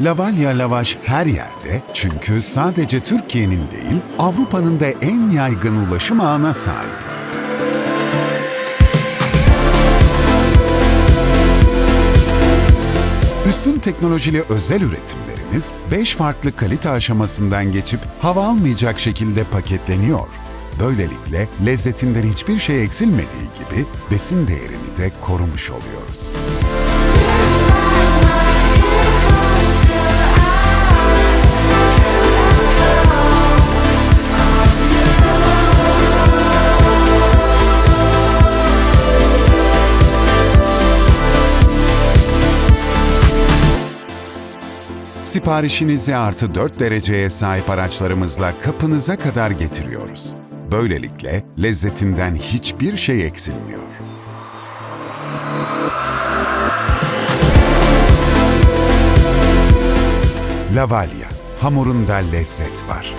Lavalya lavaş her yerde çünkü sadece Türkiye'nin değil, Avrupa'nın da en yaygın ulaşım ağına sahibiz. Üstün teknolojili özel üretimlerimiz 5 farklı kalite aşamasından geçip hava almayacak şekilde paketleniyor. Böylelikle lezzetinden hiçbir şey eksilmediği gibi besin değerini de korumuş oluyoruz. Siparişinizi artı 4 dereceye sahip araçlarımızla kapınıza kadar getiriyoruz. Böylelikle lezzetinden hiçbir şey eksilmiyor. Lavalya, hamurunda lezzet var.